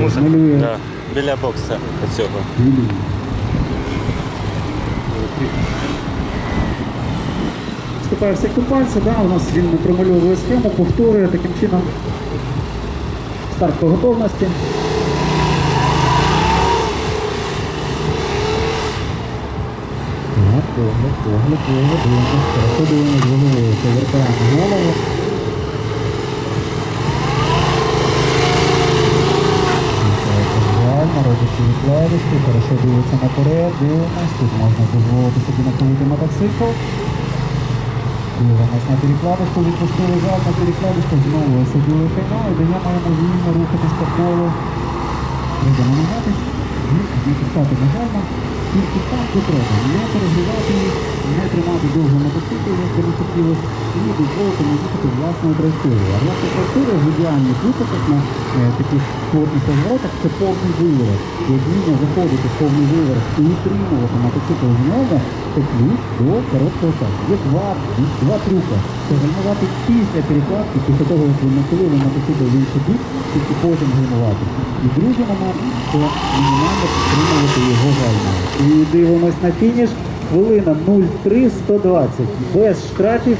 Музика. малює Да. Біля бокса цього. Вступає в сектор да, у нас він промальовує схему, повторює таким чином старт по готовності. Погляд, погляд, погляд, дивимось, переходимо з головою, повертаємо голову. Робиться відкладочки, хорошо дивиться наперед, дивимось, тут можна дозволити собі накрути мотоцикл. Дивимось на перекладочку, відпустили зад на перекладочку, знову осадили пейно і даємо йому вільно рухатись по колу. Будемо намагатись, і пускати нагально, тільки там, де. Не не тримати довго мотоцикл, як не хотілося, і дозволити їхати власною траєкторією. А власна траєкторія в ідеальних випадках на е, таких скоротних розворотах це повний виворот. Як вміння заходити в повний виворот і утримувати мотоцикл в ньому, це ключ до короткого часу. Є два, два трюка. Це гальмувати після перекладки, після того, як ви нахилили мотоцикл в інший бік, тільки потім гальмувати. І другий момент це мінімально підтримувати його гальма. І дивимось на фініш. Хвилина 0,3-120. Без штрафів.